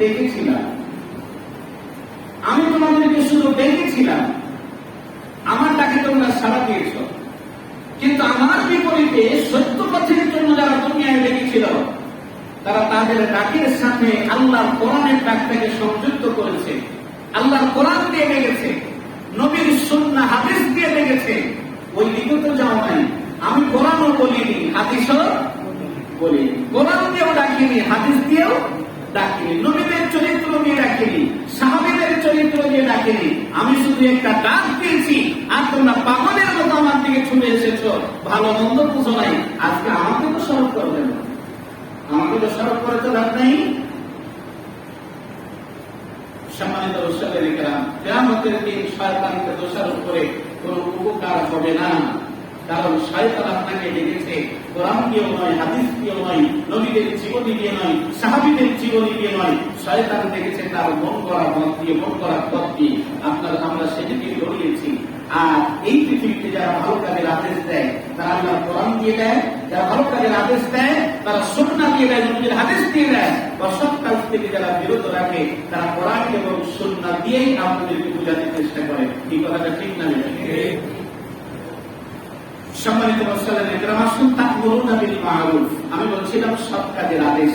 দেখেছিলাম। আমি তোমাদেরকে শুধু দেখেছিলাম। আমার ডাকে তোমরা সাড়া দিয়েছ। কিন্তু আমার বিপরীতে সত্য পথের জন্য যারা দুনিয়ায় ডেকেছিল তারা তাদের ডাকের সাথে আল্লাহর কোরআনের ডাকটাকে সংযুক্ত করেছে। আল্লাহর কোরআন দিয়ে ডেকেছে নবীর সুন্না হাদিস দিয়ে ডেকেছে ওই দিকে তো যাও নাই, আমি কোরআনও বলিনি, হাদিসও বলি কোরআন দিয়েও ডাকিনি, হাদিস দিয়েও ডাকিনি। নবীদের চরিত্র দিয়ে ডাকিনি, সাহাবিদের চরিত্র দিয়ে ডাকিনি। আমি শুধু একটা ডাক দিয়েছি আর তোমরা পাগলের মতো আমার দিকে ছুটে ভালো মন্দ বুঝো নাই, আজকে আমাকে তো স্মরণ করবে আমাকে তো স্মরণ করে তো লাভ নেই। সম্মানিত কেরামতের দিন শয়তানকে দোষারোপ করে কোন উপকার হবে না। কারণ শয়তান আপনাকে ডেকেছে কোরআন দিয়েও নয় হাদিস দিয়েও নয়, নবীদের জীবনী দিয়ে নয়, সাহাবিদের জীবনী দিয়ে নয়। শয়তান ডেকেছে তার মন করা মত দিয়ে, মন করা পথ দিয়ে। আপনার, আমরা সেদিকে দৌড়িয়েছি। আর এই পৃথিবীতে যারা ভালো কাজের আদেশ দেয়, তারা আল্লাহ কোরআন দিয়ে দেয়। যারা ভালো কাজের আদেশ দেয়, তারা সুন্নাহ দিয়ে দেয় নবীর হাদিস দিয়ে দেয়। অসৎ কাজ থেকে যারা বিরত রাখে তারা কোরআন এবং সুন্নাহ দিয়েই আপনাদেরকে বোঝাতে চেষ্টা করে। এই কথাটা ঠিক না? সম্মানিত মশালের একরাম আসুন তাকমুরুনা বিল মারুফ। আমি বলছিলাম, সৎ কাজের আদেশ।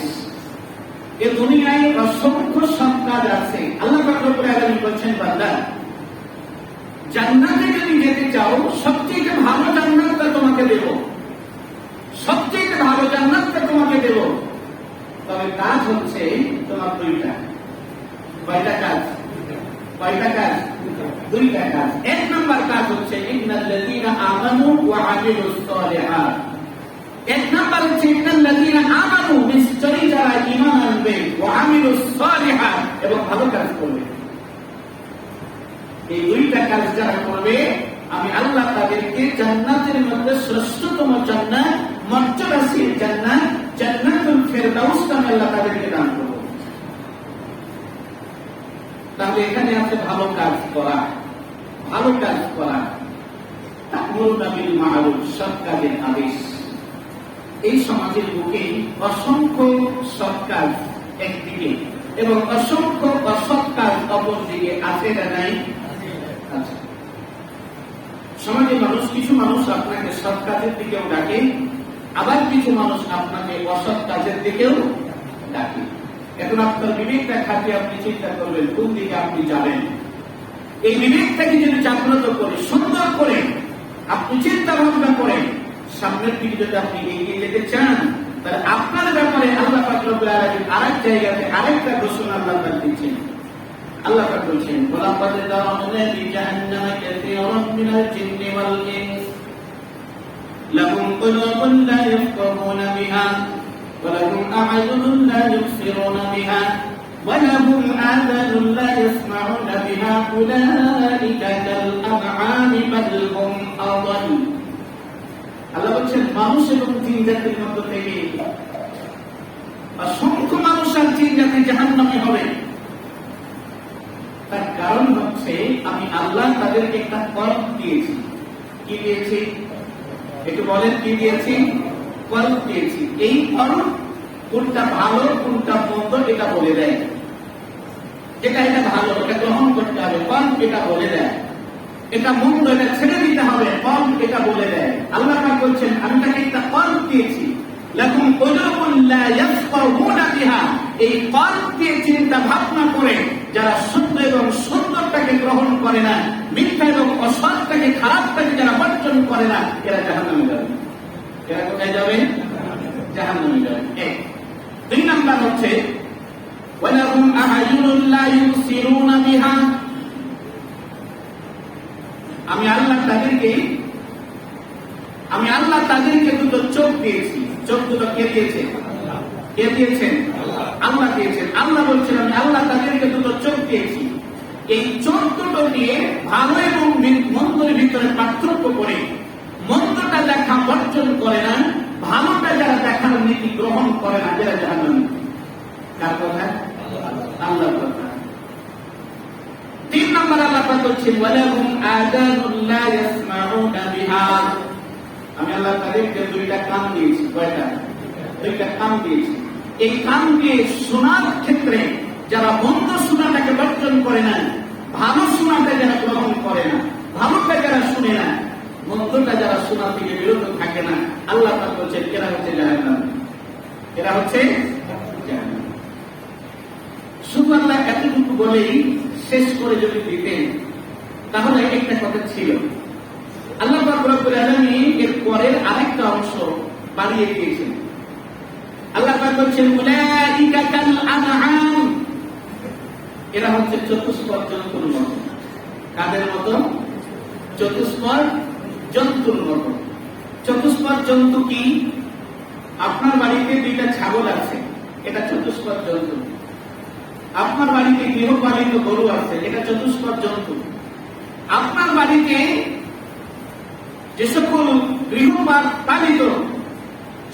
এ দুনিয়ায় অসংখ্য সৎ কাজ আছে। আল্লাহ রব্বুল আলামিন বলছেন, বান্দা, জান্নাতে যদি যেতে চাও, সবচেয়ে ভালো জান্নাতটা তোমাকে দেব। সবচেয়ে ভালো জান্নাতটা তোমাকে দেব। তবে কাজ হচ্ছে তোমার দুইটা। কয়টা কাজ? কয়টা কাজ? দুইটা কাজ। এক নম্বর কাজ হচ্ছে এক নম্বর হচ্ছে আমানু নিশ্চয়ই যারা ঈমান আনবে, ওয়া আমিলুস এবং ভালো কাজ করবে। এই দুইটা কাজ যারা করবে, আমি আল্লাহ তাদেরকে জান্নাতের মধ্যে শ্রেষ্ঠতম জান্নাত, মর্যাদাশীল জান্নাত, জান্নাতুল ফেরদাউস নামে আল্লাহ তাদেরকে দান করব। তাহলে এখানে আছে ভালো কাজ করা। ভালো কাজ করা। এই সমাজের বুকে অসংখ্য সৎ কাজ একদিকে এবং অসংখ্য অসৎ কাজ আছে না নাই? আছে। সমাজে মানুষ, কিছু মানুষ আপনাকে সৎ কাজের দিকেও ডাকে, আবার কিছু মানুষ আপনাকে অসৎ কাজের দিকেও ডাকে। এখন আপনার বিবেকটা খাটিয়ে আপনি চিন্তা করবেন, কোন দিকে আপনি যাবেন? এই বিবেকটাকে যদি জাগ্রত করে, সুন্দর করে, আপনি চিন্তা ভাবনা করেন সামনের দিকে যদি আপনি এগিয়ে যেতে চান, তাহলে আপনার ব্যাপারে আল্লাহ আরেক জায়গাতে আরেকটা ঘোষণা আল্লাহ পাক দিচ্ছেন। আল্লাহ পাক বলছেন দারাবনা লিজাহান্নামা কাসীরান মিনাল জিন্নি ওয়াল ইনস কুলুবুন লা বিহা। ولهم أعين لا يبصرون بها ولهم آذان لا يسمعون بها أولئك كالأنعام بل هم أضل আল্লাহ বলছেন মানুষ এবং জিন জাতির মধ্য থেকে অসংখ্য মানুষ আর জিন জাতি জাহান্নামে হবে তার কারণ হচ্ছে আমি আল্লাহ তাদেরকে একটা কলম দিয়েছি কি দিয়েছি একটু বলেন কি দিয়েছি দিয়েছি এই কোনটা ভালো, কোনটা মন্দ, এটা বলে দেয়। এটা ভালো, এটা গ্রহণ করতে হবে এটা বলে দেয়। এটা মন্দ, এটা ছেড়ে দিতে হবে এটা বলে দেয়। আল্লাহ পাক বলছেন, আমি তাকে একটা লা বিহা। এই চিন্তা ভাবনা করে, যারা শুদ্ধ এবং সুন্দরটাকে গ্রহণ করে না, মিথ্যা এবং অসৎটাকে খারাপটাকে যারা বর্জন করে না, এরা জাহান্নামে যাবে। এরা কোথায় যাবে? জাহান্নামে যাবে। এক। দুই নাম্বার হচ্ছে, ওয়ালাহুম আ'য়ুনুন লা ইউসিরুনা বিহা। আমি আল্লাহ তাদেরকে, আমি আল্লাহ তাদেরকে দুটো চোখ দিয়েছি। চোখ দুটো কে দিয়েছে? কে দিয়েছেন? আল্লাহ দিয়েছেন। আল্লাহ বলছেন, আমি আল্লাহ তাদেরকে দুটো চোখ দিয়েছি। এই চোখ দুটো দিয়ে ভালো এবং মি- ভিতরে পার্থক্য করে মন্দটা দেখা বর্জন করে না, ভালোটা যারা দেখার নীতি গ্রহণ করে না, যারা জাহান্ন কার কথা? আল্লাহ তিন নম্বর আল্লাহ আমি আল্লাহ তাদেরকে দুইটা দিয়েছি, কয়টা? দুইটা দিয়েছি। এই দিয়ে শোনার ক্ষেত্রে যারা বন্ধ শোনাটাকে বর্জন করে না, ভালো শোনাটা যারা গ্রহণ করে না, ভালোটা যারা শুনে না মন্দটা যারা শোনা থেকে বিরত থাকে না, আল্লাহ পাক বলছেন এরা হচ্ছে জাহান্নাম। এরা হচ্ছে শুধু এতটুকু বলেই শেষ করে যদি দিতেন, তাহলে একটা কথা ছিল। আল্লাহ রব্বুল আলামিন এর পরের আরেকটা অংশ বাড়িয়ে দিয়েছেন। আল্লাহ পাক বলছেন এরা হচ্ছে চতুষ্পদ জন্তুর মতো কাদের মতো? চতুষ্পদ জন্তুর মতো চতুষ্পদ জন্তু কি? আপনার বাড়িতে দুইটা ছাগল আছে এটা চতুষ্পদ জন্তু। আপনার বাড়িতে গৃহপালিত গরু আছে এটা চতুষ্পদ জন্তু। আপনার বাড়িতে যে সকল গৃহপালিত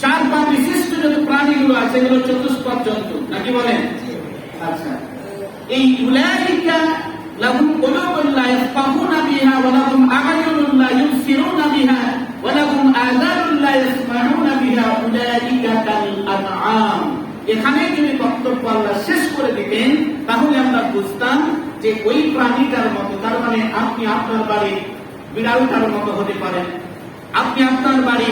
চার পা বিশিষ্ট যত প্রাণীগুলো আছে এগুলো চতুষ্পদ জন্তু নাকি বলেন? আচ্ছা। এই উলাইকা লাহুম কুলুবুন লা আ'য়ুনুন লা ইউবসিরুনা বিহা ওয়া লাহুম আযানুন লা ইয়াসমাউনা বিহা উলাইকা কাল আনআম এখানে যদি বক্তব্য আল্লাহ শেষ করে দিতেন তাহলে আমরা বুঝতাম যে ওই প্রাণীটার মতো, তার মানে আপনি আপনার বাড়ি বিড়ালটার মতো হতে পারেন। আপনি আপনার বাড়ি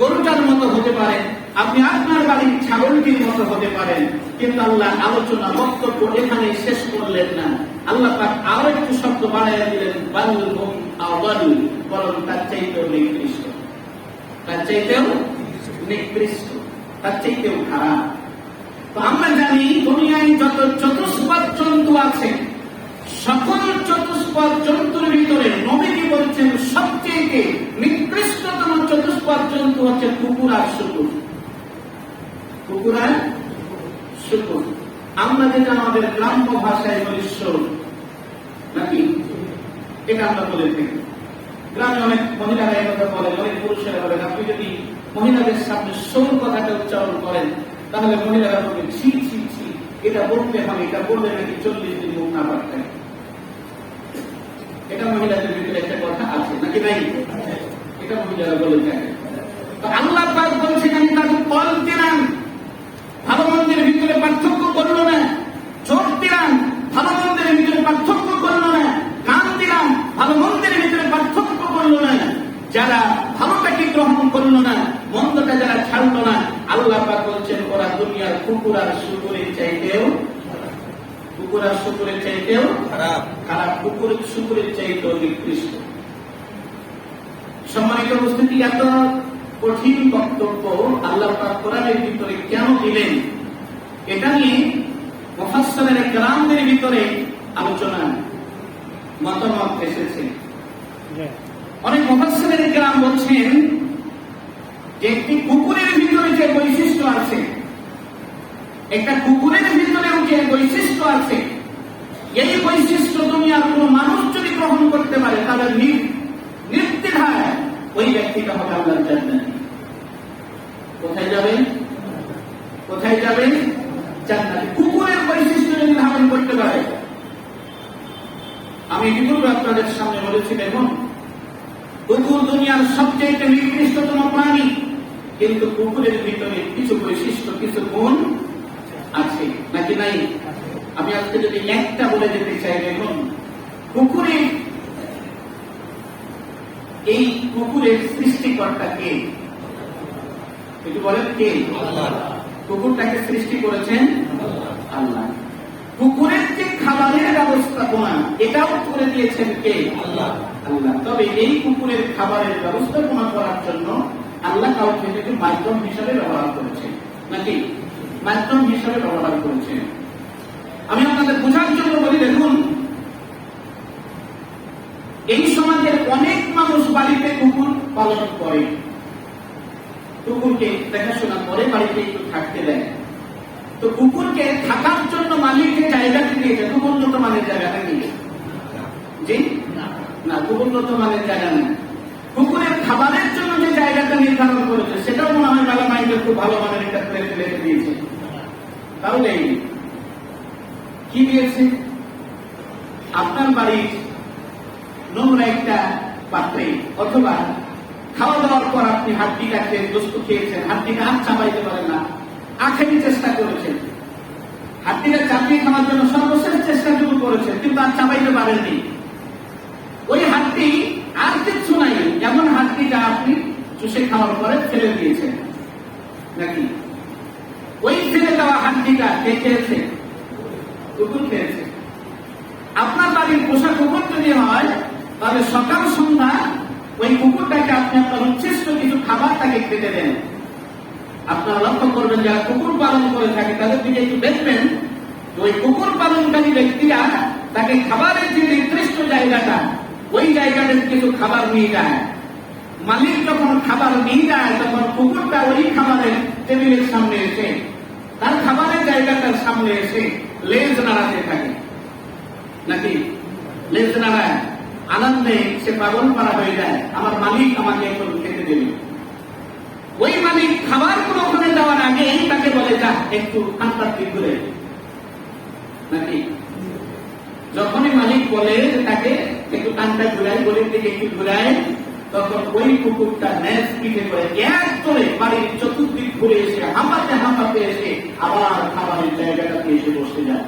গরুটার মতো হতে পারেন। আপনি আপনার বাড়ির ছাগলটির মতো হতে পারেন, কিন্তু আল্লাহ আলোচনা, বক্তব্য এখানে শেষ করলেন না। আল্লাহ পাক আরও একটু শব্দ বাড়াইয়া দিলেন বাল্লুহুম আওয়াল বরং তার চাইতেও নিকৃষ্ট। তার চাইতেও নিকৃষ্ট, তার চাইতেও খারাপ। তো আমরা জানি, দুনিয়ায় যত চতুষ্পদ জন্তু আছে, সকল চতুষ্পদ জন্তুর ভিতরে নবীজি বলছেন, সবচেয়ে নিকৃষ্টতম চতুষ্পদ জন্তু হচ্ছে কুকুর আর শুকুর। কুকুর আর শুকুর আমরা যেটা আমাদের গ্রাম্য ভাষায় বলি শোর নাকি? এটা আমরা বলে থাকি। গ্রামে অনেক মহিলারা এই কথা বলেন, অনেক পুরুষেরা বলেন। আপনি যদি মহিলাদের সামনে সৌর কথাটা উচ্চারণ করেন, তাহলে মহিলারা বলবেন ছি ছি ছি, এটা বলতে হবে, এটা বললে নাকি চল্লিশ দিন মুখ না পারতে এটা মহিলাদের ভিতরে একটা কথা আছে, নাকি নাই? এটা মহিলারা বলে থাকে। তো আল্লাহ পাক বলছেন, আমি তাকে কল দিলাম। পার্থক্য করল না। চোখ দিলাম, ভালো মন্দের ভিতরে পার্থক্য করল না। কান দিলাম, ভালো মন্দের ভিতরে পার্থক্য করল না। যারা ভালোটাকে গ্রহণ করল না, মন্দটা যারা ছাড়লো না, আল্লাহ পাক বলছেন, ওরা দুনিয়ার কুকুর আর শুকুরের চাইতেও কুকুর আর শুকুরের চাইতেও খারাপ। খারাপ কুকুর শুকুরের চাইতেও নিকৃষ্ট। সম্মানিত উপস্থিতি, এত কঠিন বক্তব্য আল্লাহ পাক কোরআনের ভিতরে কেন দিলেন? এটা নিয়ে মুফাসসালের গ্রামদের ভিতরে আলোচনা মতামত এসেছে। অনেক মুফাসসালের গ্রাম বলছেন যে একটি কুকুরের ভিতরে যে বৈশিষ্ট্য আছে একটা কুকুরের ভিতরেও যে বৈশিষ্ট্য আছে এই বৈশিষ্ট্য দুনিয়ার কোন মানুষ যদি গ্রহণ করতে পারে তাহলে নির- নির্দ্বিধায় ওই ব্যক্তিটা হবে আল্লাহ জান্নাতি। কোথায় যাবেন? কোথায় যাবেন? কুকুরের বৈশিষ্ট্য যদি ধারণ করতে পারে। আমি ইতিপূর্বে আপনাদের সামনে বলেছি দেখুন কুকুর দুনিয়ার সবচেয়ে নিকৃষ্টতম প্রাণী, কিন্তু কুকুরের ভিতরে কিছু বৈশিষ্ট্য, কিছু গুণ আছে নাকি নাই? আমি আজকে যদি একটা বলে যেতে চাই দেখুন কুকুরে, এই কুকুরের সৃষ্টিকর্তা কে? একটু বলেন কে? আল্লাহ। কুকুরটাকে সৃষ্টি করেছেন আল্লাহ। কুকুরের যে খাবারের ব্যবস্থাপনা এটাও করে দিয়েছেন কে? আল্লাহ। আল্লাহ। তবে এই কুকুরের খাবারের ব্যবস্থাপনা করার জন্য আল্লাহ কাউকে এটাকে মাধ্যম হিসাবে ব্যবহার করেছেন। নাকি? মাধ্যম হিসাবে ব্যবহার করেছেন। আমি আপনাদের বোঝার জন্য বলি দেখুন এই সমাজের অনেক মানুষ বাড়িতে কুকুর পালন করে। কুকুরকে দেখাশোনা করে বাড়িতে একটু থাকতে দেয়। তো কুকুরকে থাকার জন্য মালিকের জায়গাতে দিয়েছে? খুব উন্নত মানের জায়গা নাকি জি? না। খুব উন্নত মানের জায়গা নেই। কুকুরের খাবারের জন্য যে জায়গাটা নির্ধারণ করেছে সেটাও মনে হয় মেলা মাইন্ডের খুব ভালো মানের একটা প্লেটে রেখে দিয়েছে। তাহলে কি দিয়েছে? আপনার বাড়ির নোংরা একটা পাত্রে অথবা খাওয়া দাওয়ার পর আপনি হাড্ডি কাটছেন দোস্ত খেয়েছেন, হাড্ডিটা হাত চাপাইতে পারেন না। আখেরি চেষ্টা করেছেন। হাড্ডিটা চাপিয়ে খাওয়ার জন্য সর্বশেষ চেষ্টাটুকু করেছেন, কিন্তু আর চাপাইতে পারেননি। ওই হাড্ডি আর কিচ্ছু নাই। এমন হাড্ডিটা আপনি চুষে খাওয়ার পরে ফেলে দিয়েছেন। নাকি? ওই ফেলে দেওয়া হাড্ডিটা কে খেয়েছে কুকুর খেয়েছে আপনার বাড়ির পোষা কুকুর যদি হয় তাহলে সকাল সন্ধ্যা ওই কুকুরটাকে আপনি আপনার উচ্ছিষ্ট কিছু খাবার তাকে খেতে দেন আপনারা লক্ষ্য করবেন, যারা কুকুর পালন করে থাকে, তাদের দিকে একটু দেখবেন ওই কুকুর পালনকারী ব্যক্তিরা তাকে খাবারের যে নির্দিষ্ট জায়গাটা, ওই জায়গাতে কিছু খাবার নিয়ে যায়। মালিক যখন খাবার নিয়ে যায়, তখন কুকুরটা ওই খাবারের টেবিলের সামনে এসে, তার খাবারের জায়গাটার সামনে এসে লেজ নাড়াতে থাকে। নাকি? লেজ নাড়ায়। আনন্দে সে পাগল করা হয়ে যায়। আমার মালিক আমাকে এখন খেতে দেবে। ওই মালিক খাবার কোনো ওখানে দেওয়ার আগে তাকে বলে, যা, একটু কান্তার দিক ঘুরে নাকি? যখনই মালিক বলে তাকে একটু কানটা ঘুরাই, গলির দিকে একটু ঘুরায় তখন ওই কুকুরটা ন্যাস পিঠে করে এক করে বাড়ির চতুর্দিক ঘুরে এসে, হাঁপাতে হাঁপাতে এসে আবার খাবারের জায়গাটাতে এসে বসে যায়।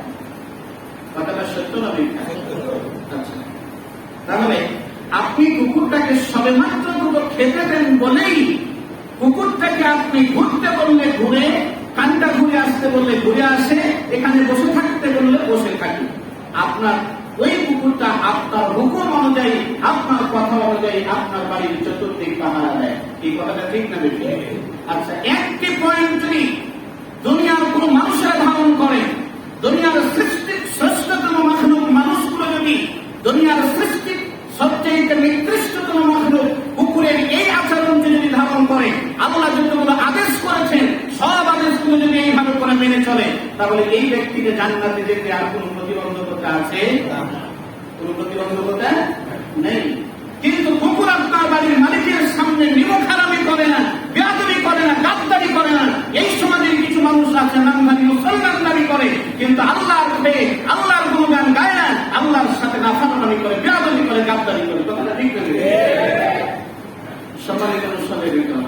কথাটা সত্য না আচ্ছা। তাহলে আপনি কুকুরটাকে সবে মাত্র দুটো খেতে দেন বলেই কুকুরটাকে আপনি ঘুরতে বললে ঘুরে কানটা ঘুরে আসতে বললে ঘুরে আসে, এখানে বসে থাকতে বললে বসে থাকি। আপনার ওই কুকুরটা আপনার হুকুম অনুযায়ী, আপনার কথা অনুযায়ী আপনার বাড়ির চতুর্দিক পাহারা দেয়। এই কথাটা ঠিক না বেশি আচ্ছা একটি পয়েন্ট যদি দুনিয়ার কোন মানুষেরা ধারণ করে, দুনিয়ার সৃষ্টি শ্রেষ্ঠতম মাখলুক তাহলে এই ব্যক্তিকে জান্নাতে যেতে আর কোন প্রতিবন্ধকতা আছে? কোন প্রতিবন্ধকতা নেই। কিন্তু কুকুর আপনার বাড়ির মালিকের সামনে নিমখারামি করে না, বেয়াদবি করে না, গাদ্দারি করে না। এই সমাজের কিছু মানুষ আছে নামদারি মুসলমান দাবি করে। কিন্তু আল্লাহর পেয়ে আল্লাহর গুণগান গায় না, আল্লাহর সাথে নাফানামি করে, বেয়াদবি করে, গাদ্দারি করে। কথাটা ঠিক নেবে সম্মানিত অনুষ্ঠানের ভিতর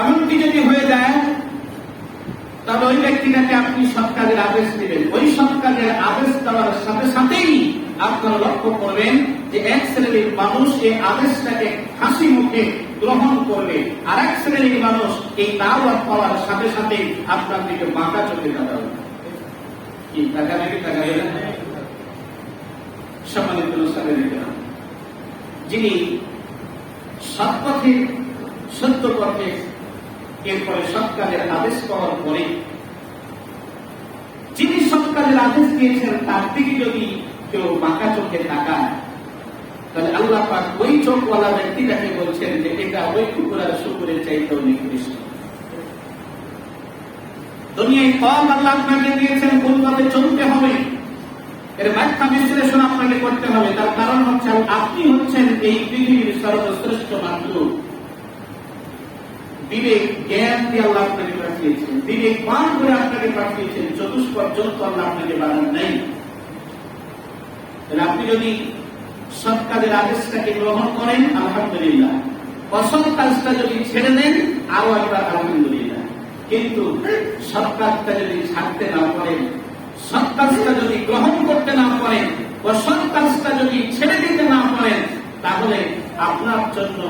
এমনকি যদি হয়ে যায় তবে ওই ব্যক্তিটাকে আপনি সৎ কাজের আদেশ দিবেন। ওই সৎ কাজের আদেশ দেওয়ার সাথে সাথেই আপনারা লক্ষ্য করবেন যে এক শ্রেণির মানুষ এই আদেশটাকে হাসি মুখে গ্রহণ করবে। আর এক শ্রেণির মানুষ এই দাওয়াত পাওয়ার সাথে সাথে আপনার দিকে বাঁকা চোখে তাকাবে কি তাকাবে কি তাকাবে না সম্মানিত যিনি সৎ পথে, সত্য পথে, এরপরে সৎ কাজের আদেশ পাওয়ার পরে, যিনি সৎ কাজের আদেশ দিয়েছেন, তার দিকে যদি কেউ বাঁকা চোখে তাকায়, তাহলে আল্লাহ পাক ওই চোখওয়ালা ব্যক্তিটাকে বলছেন যে এটা ওই কুকুরের শুকুরের চাইতেও নিকৃষ্ট। দুনিয়ায় আল্লাহ আপনাকে দিয়েছেন কোনভাবে চলতে হবে। এর ব্যাখ্যা বিশ্লেষণ আপনাকে করতে হবে। তার কারণ হচ্ছে, আপনি হচ্ছেন এই পৃথিবীর সর্বশ্রেষ্ঠ বিবেক, জ্ঞান দিয়ে আল্লাহ আপনাকে পাঠিয়েছেন। বিবেক পান করে আপনাকে পাঠিয়েছেন। আল্লাহ আপনাকে বানান আপনি যদি সৎ কাজের আদেশটাকে গ্রহণ করেন, আলহামদুলিল্লাহ। অসৎ কাজটা যদি ছেড়ে দেন আরও একবার আলহামদুলিল্লাহ। কিন্তু সৎ কাজটা যদি ছাড়তে না পারেন সৎ কাজটা যদি গ্রহণ করতে না পারেন অসৎ কাজটা যদি ছেড়ে দিতে না পারেন, তাহলে আপনার জন্য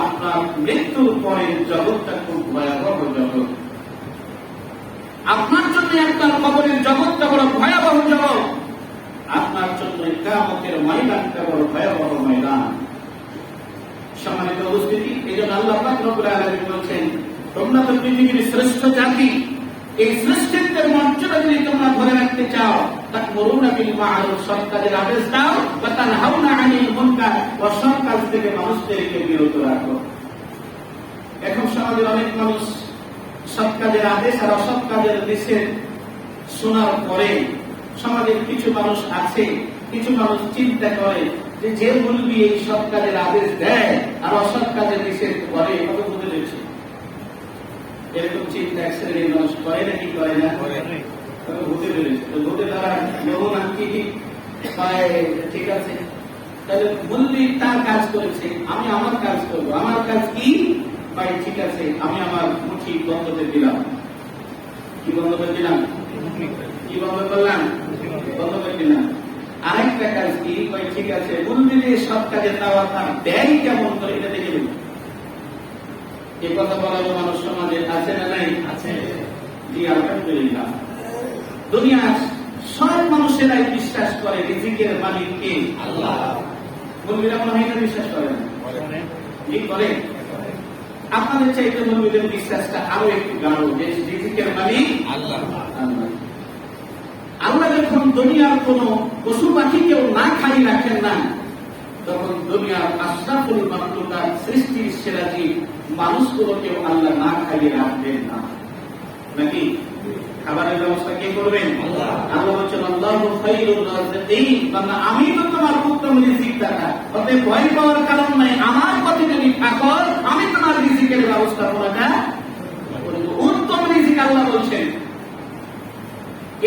আপনার মৃত্যুর পরে জগৎটা খুব ভয়াবহ জগৎ। আপনার জন্য আপনার কবরের জগৎটা বড় ভয়াবহ জগৎ। আপনার জন্য কামতের ময়দানটা বড় ভয়াবহ ময়দান। সম্মানিত উপস্থিতি, এই জন্য আল্লাহ পাক রব্বুল আলামিন বলছেন তোমরা তো পৃথিবীর শ্রেষ্ঠ জাতি। এই শ্রেষ্ঠত্বের মর্যাদা যদি তোমরা ধরে রাখতে চাও তাকমুরুনা বিল মা'রুফ সৎ কাজের আদেশ দাও ওয়া তানহাউনা আনিল মুনকার অসৎ কাজ থেকে মানুষদেরকে বিরত রাখো। এখন সমাজের অনেক মানুষ সৎ কাজের আদেশ আর অসৎ কাজের নিষেধ শোনার পরে সমাজের কিছু মানুষ আছে, কিছু মানুষ চিন্তা করে যে যে মুলবি এই সৎ কাজের আদেশ দেয় আর অসৎ কাজের নিষেধ করে। কত বুঝে এরকম চিন্তা শ্রেণির মানুষ করে নাকি করে না? তবে ভূতে ধরেছে তো ভূতে ধরা নমুনা কি পায় ঠিক আছে। তাহলে মুল্লি তার কাজ করেছে আমি আমার কাজ করব। আমার কাজ কি? ভাই ঠিক আছে আমি আমার মুঠি বন্ধতে দিলাম। কি বন্ধ করে দিলাম? কি বন্ধ করলাম? বন্ধ করে দিলাম। আরেকটা কাজ কি? ভাই ঠিক আছে। মুল্লিরে সব কাজে তাওয়া তার ব্যয় কেমন করে? এটা দেখে দেবো এ কথা বলার মানুষ সমাজে আছে না নাই? আছে। জি আলহামদুলিল্লাহ। দুনিয়ার সব মানুষেরাই বিশ্বাস করে রিজিকের মালিক কে? আল্লাহ। মনে হয় বিশ্বাস করে না? জি করে আপনাদের চাইতে মুরব্বীদের বিশ্বাসটা আরও একটু গাঢ়। যে রিজিকের মালিক আল্লাহ। আল্লাহ। আল্লাহ যখন দুনিয়ার কোন পশু পাখিকেও না খাই রাখেন না তখন দুনিয়ার আশরাফুল মাকলুকাত সৃষ্টির সেরা জীব মানুষগুলোকেও আল্লাহ না খাইয়ে রাখবেন না। নাকি? খাবারের ব্যবস্থা কে করবেন? আল্লাহ। বলছেন আল্লাহু আমি তো তোমার উত্তম রিজিক দাতা অতএব ভয় পাওয়ার কারণ নাই। আমার পথে যদি আমি তোমার রিজিকের ব্যবস্থা করাটা উত্তম রিজিক আল্লাহ বলছেন।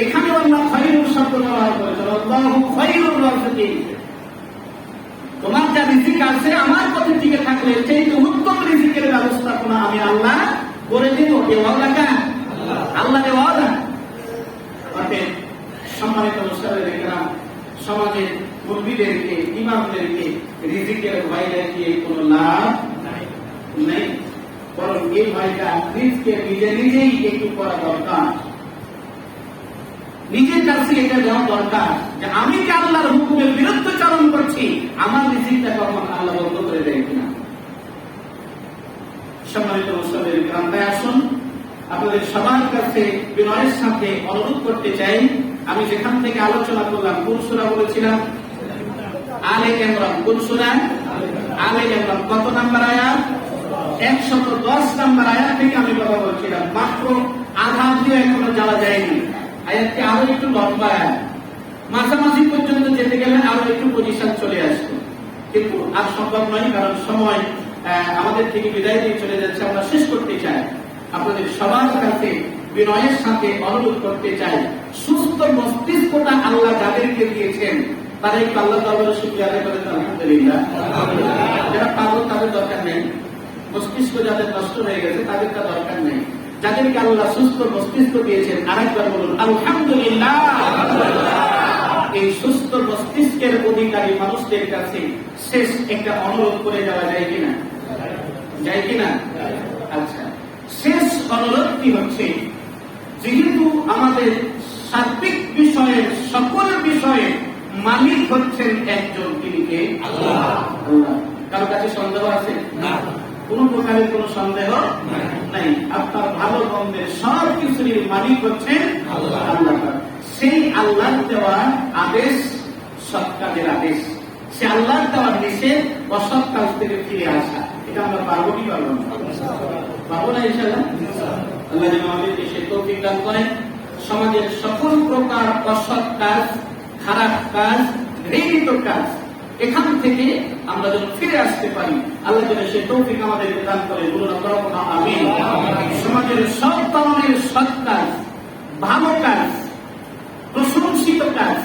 এখানে আল্লাহ খায়রুর শব্দ ব্যবহার করেছেন। আল্লাহু তোমার যা রিজিক আছে, আমার পথে টিকে থাকলে সেই উত্তম রিজিকের ব্যবস্থাপনা আমি আল্লাহ করে দেব। ওয়াদা কার আল্লাহ এ ওয়াদা অতএব সম্মানিত মুসলিম দেখলাম সমাজের মুরব্বীদেরকে, ইমামদেরকে রিজিকের ভয় দেখিয়ে কোনো লাভ নেই। বরং এই ভয়টা নিজকে নিজে নিজেই একটু করা দরকার। নিজের কাছে এটা দেওয়া দরকার যে আমি যে আল্লাহর হুকুমের বিরুদ্ধ চালন করছি? আমার রিজিকটা কখন আল্লাহ বন্ধ করে দেয় কিনা? সম্মানিত মুসলিমের গ্রান্তায় আসুন। আপনাদের সবার কাছে বিনয়ের সাথে অনুরোধ করতে চাই। আমি যেখান থেকে আলোচনা করলাম সুরা বলেছিলাম? আলে কোন সুরা? আলে ইমরান, কত নাম্বার আয়াত? একশত দশ নাম্বার আয়াত থেকে আমি কথা বলছিলাম। মাত্র আধা দিয়ে এখনও যাওয়া যায়নি। আয়াতটি আরও একটু লম্বা মাঝামাঝি পর্যন্ত যেতে গেলে আরও একটু পজিশন চলে আসতো কিন্তু আর সম্ভব নয়, কারণ সময় আমাদের থেকে বিদায় দিয়ে চলে যাচ্ছে। আমরা শেষ করতে চাই। আপনাদের সবার কাছে বিনয়ের সাথে অনুরোধ করতে চাই, সুস্থ মস্তিষ্কটা আল্লাহ যাদেরকে দিয়েছেন তারা একটু আল্লাহ তাআলার শুকরিয়া আদায় করেন আলহামদুলিল্লাহ। যারা পাগল তাদের দরকার নেই। মস্তিষ্ক যাদের নষ্ট হয়ে গেছে, তাদের তা দরকার নেই। যাদেরকে আল্লাহ সুস্থ মস্তিষ্ক দিয়েছেন আরেকবার বলুন, আলহামদুলিল্লাহ। এই সুস্থ মস্তিষ্কের অধিকারী মানুষদের কাছে শেষ একটা অনুরোধ করে যাওয়া যায় কিনা? যায় কিনা? আচ্ছা শেষ অনুরোধটি হচ্ছে, যেহেতু আমাদের সার্বিক বিষয়ে, সকল বিষয়ে মালিক হচ্ছেন একজন, তিনি কে। আল্লাহ। কারও কাছে সন্দেহ আছে? না। কোন প্রকারের কোন সন্দেহ নাই। আপনার ভালো মন্দের সব কিছুরই মালিক হচ্ছেন আল্লাহ। সেই আল্লাহ দেওয়া আদেশ সৎ কাজের আদেশ। সে আল্লাহ দেওয়া নিষেধ অসৎ কাজ থেকে ফিরে আসা। এটা আমরা পারব কি পারব না? পারব না ইনশাল্লাহ আল্লাহ যেন আমাদেরকে সে তৌফিক দান করেন। সমাজের সকল প্রকার অসৎ কাজ খারাপ কাজ ঘৃণিত কাজ এখান থেকে আমরা যেন ফিরে আসতে পারি, আল্লাহ যেন সে তৌফিক আমাদেরকে দান করে, বলুন আমি সমাজের সব ধরনের সৎ কাজ, ভালো কাজ, প্রশংসিত কাজ,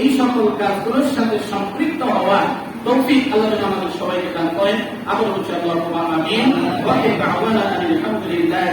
এই সকল কাজগুলোর সাথে সম্পৃক্ত হওয়া তৌফিক আল্লাহ যেন আমাদের সবাইকে দান করেন। আবার আল্লাহ ওয়া আলহামদুলিল্লাহ